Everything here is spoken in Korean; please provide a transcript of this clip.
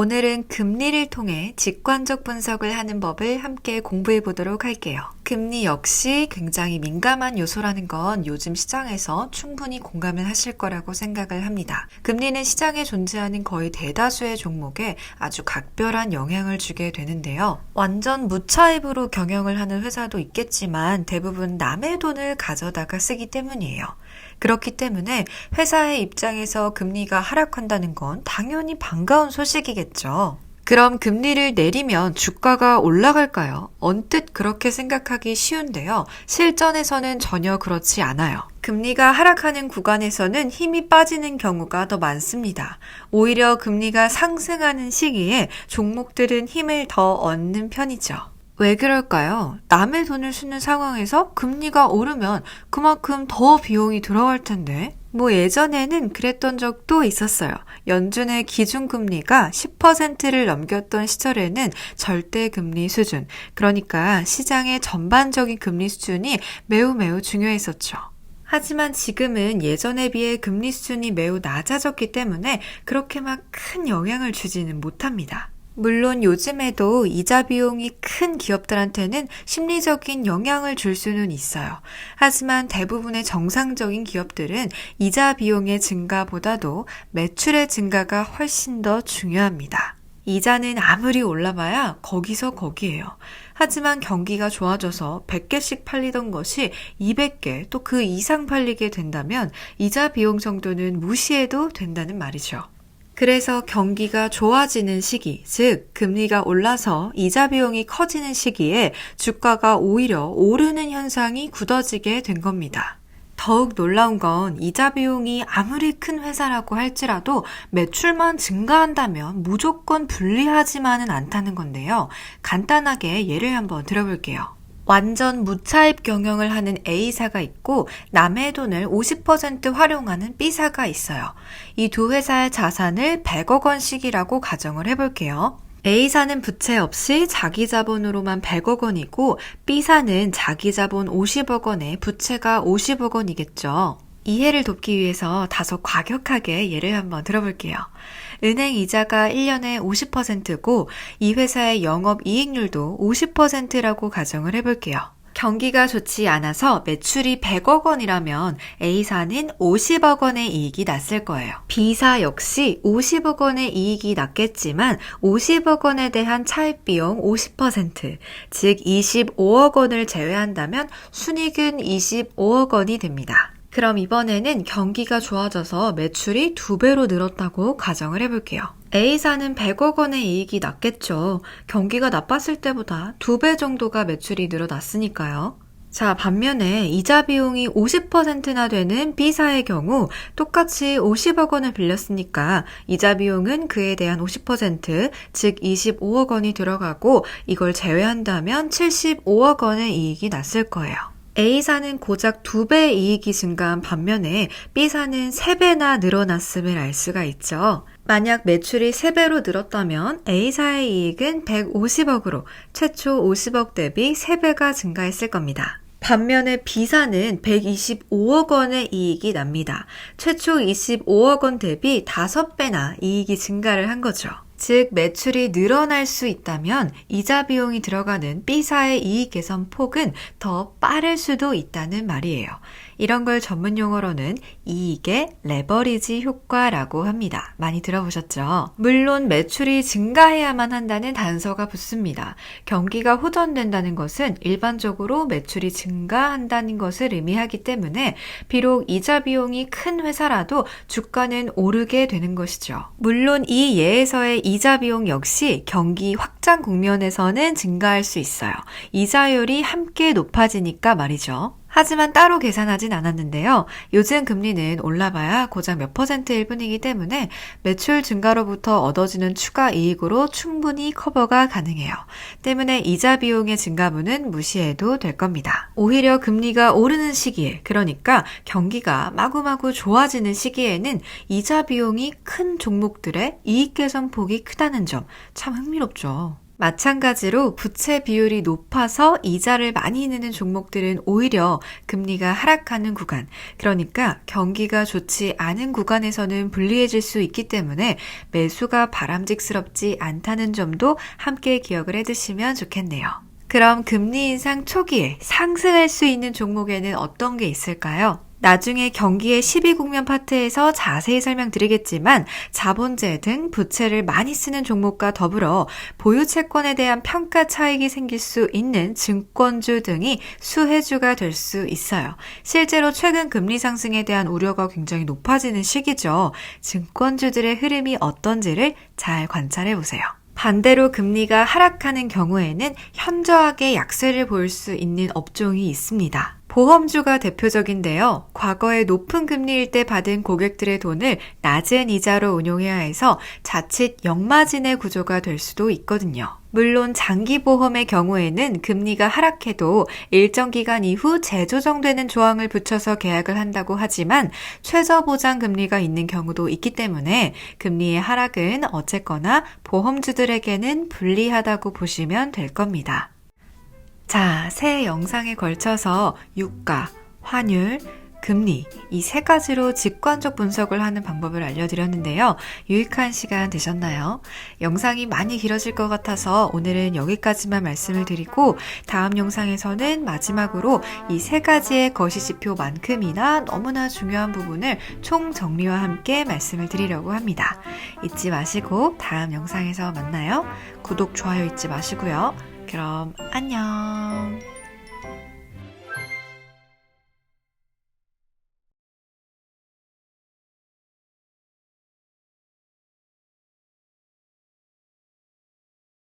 오늘은 금리를 통해 직관적 분석을 하는 법을 함께 공부해 보도록 할게요. 금리 역시 굉장히 민감한 요소라는 건 요즘 시장에서 충분히 공감을 하실 거라고 생각을 합니다. 금리는 시장에 존재하는 거의 대다수의 종목에 아주 각별한 영향을 주게 되는데요. 완전 무차입으로 경영을 하는 회사도 있겠지만 대부분 남의 돈을 가져다가 쓰기 때문이에요. 그렇기 때문에 회사의 입장에서 금리가 하락한다는 건 당연히 반가운 소식이겠죠. 그럼 금리를 내리면 주가가 올라갈까요? 언뜻 그렇게 생각하기 쉬운데요. 실전에서는 전혀 그렇지 않아요. 금리가 하락하는 구간에서는 힘이 빠지는 경우가 더 많습니다. 오히려 금리가 상승하는 시기에 종목들은 힘을 더 얻는 편이죠. 왜 그럴까요? 남의 돈을 쓰는 상황에서 금리가 오르면 그만큼 더 비용이 들어갈 텐데. 뭐 예전에는 그랬던 적도 있었어요. 연준의 기준금리가 10%를 넘겼던 시절에는 절대금리 수준, 그러니까 시장의 전반적인 금리 수준이 매우 매우 중요했었죠. 하지만 지금은 예전에 비해 금리 수준이 매우 낮아졌기 때문에 그렇게 막 큰 영향을 주지는 못합니다. 물론 요즘에도 이자 비용이 큰 기업들한테는 심리적인 영향을 줄 수는 있어요. 하지만 대부분의 정상적인 기업들은 이자 비용의 증가보다도 매출의 증가가 훨씬 더 중요합니다. 이자는 아무리 올라봐야 거기서 거기에요. 하지만 경기가 좋아져서 100개씩 팔리던 것이 200개 또 그 이상 팔리게 된다면 이자 비용 정도는 무시해도 된다는 말이죠. 그래서 경기가 좋아지는 시기, 즉 금리가 올라서 이자 비용이 커지는 시기에 주가가 오히려 오르는 현상이 굳어지게 된 겁니다. 더욱 놀라운 건 이자 비용이 아무리 큰 회사라고 할지라도 매출만 증가한다면 무조건 불리하지만은 않다는 건데요. 간단하게 예를 한번 들어볼게요. 완전 무차입 경영을 하는 A사가 있고 남의 돈을 50% 활용하는 B사가 있어요. 이 두 회사의 자산을 100억 원씩이라고 가정을 해볼게요. A사는 부채 없이 자기 자본으로만 100억 원이고 B사는 자기 자본 50억 원에 부채가 50억 원이겠죠. 이해를 돕기 위해서 다소 과격하게 예를 한번 들어볼게요. 은행 이자가 1년에 50%고 이 회사의 영업 이익률도 50%라고 가정을 해볼게요. 경기가 좋지 않아서 매출이 100억 원이라면 A사는 50억 원의 이익이 났을 거예요. B사 역시 50억 원의 이익이 났겠지만 50억 원에 대한 차입 비용 50%, 즉 25억 원을 제외한다면 순익은 25억 원이 됩니다. 그럼 이번에는 경기가 좋아져서 매출이 두 배로 늘었다고 가정을 해볼게요. A사는 100억 원의 이익이 났겠죠. 경기가 나빴을 때보다 두 배 정도가 매출이 늘어났으니까요. 자, 반면에 이자 비용이 50%나 되는 B사의 경우 똑같이 50억 원을 빌렸으니까 이자 비용은 그에 대한 50%, 즉 25억 원이 들어가고 이걸 제외한다면 75억 원의 이익이 났을 거예요. A사는 고작 2배 이익이 증가한 반면에 B사는 3배나 늘어났음을 알 수가 있죠. 만약 매출이 3배로 늘었다면 A사의 이익은 150억으로 최초 50억 대비 3배가 증가했을 겁니다. 반면에 B사는 125억 원의 이익이 납니다. 최초 25억 원 대비 5배나 이익이 증가를 한 거죠. 즉 매출이 늘어날 수 있다면 이자 비용이 들어가는 B사의 이익 개선 폭은 더 빠를 수도 있다는 말이에요. 이런 걸 전문 용어로는 이익의 레버리지 효과라고 합니다. 많이 들어보셨죠? 물론 매출이 증가해야만 한다는 단서가 붙습니다. 경기가 호전된다는 것은 일반적으로 매출이 증가한다는 것을 의미하기 때문에 비록 이자 비용이 큰 회사라도 주가는 오르게 되는 것이죠. 물론 이 예에서의 이자 비용 역시 경기 확장 국면에서는 증가할 수 있어요. 이자율이 함께 높아지니까 말이죠. 하지만 따로 계산하진 않았는데요. 요즘 금리는 올라봐야 고작 몇 퍼센트일 뿐이기 때문에 매출 증가로부터 얻어지는 추가 이익으로 충분히 커버가 가능해요. 때문에 이자 비용의 증가분은 무시해도 될 겁니다. 오히려 금리가 오르는 시기에, 그러니까 경기가 마구마구 좋아지는 시기에는 이자 비용이 큰 종목들의 이익 개선 폭이 크다는 점 참 흥미롭죠. 마찬가지로 부채 비율이 높아서 이자를 많이 내는 종목들은 오히려 금리가 하락하는 구간, 그러니까 경기가 좋지 않은 구간에서는 불리해질 수 있기 때문에 매수가 바람직스럽지 않다는 점도 함께 기억을 해 두시면 좋겠네요. 그럼 금리 인상 초기에 상승할 수 있는 종목에는 어떤 게 있을까요? 나중에 경기의 12국면 파트에서 자세히 설명드리겠지만 자본재 등 부채를 많이 쓰는 종목과 더불어 보유 채권에 대한 평가 차익이 생길 수 있는 증권주 등이 수혜주가 될 수 있어요. 실제로 최근 금리 상승에 대한 우려가 굉장히 높아지는 시기죠. 증권주들의 흐름이 어떤지를 잘 관찰해 보세요. 반대로 금리가 하락하는 경우에는 현저하게 약세를 보일 수 있는 업종이 있습니다. 보험주가 대표적인데요. 과거에 높은 금리일 때 받은 고객들의 돈을 낮은 이자로 운용해야 해서 자칫 역마진의 구조가 될 수도 있거든요. 물론 장기보험의 경우에는 금리가 하락해도 일정 기간 이후 재조정되는 조항을 붙여서 계약을 한다고 하지만 최저보장 금리가 있는 경우도 있기 때문에 금리의 하락은 어쨌거나 보험주들에게는 불리하다고 보시면 될 겁니다. 자, 새 영상에 걸쳐서 유가, 환율, 금리 이 세 가지로 직관적 분석을 하는 방법을 알려드렸는데요. 유익한 시간 되셨나요? 영상이 많이 길어질 것 같아서 오늘은 여기까지만 말씀을 드리고 다음 영상에서는 마지막으로 이 세 가지의 거시 지표만큼이나 너무나 중요한 부분을 총 정리와 함께 말씀을 드리려고 합니다. 잊지 마시고 다음 영상에서 만나요. 구독, 좋아요 잊지 마시고요. 그럼 안녕.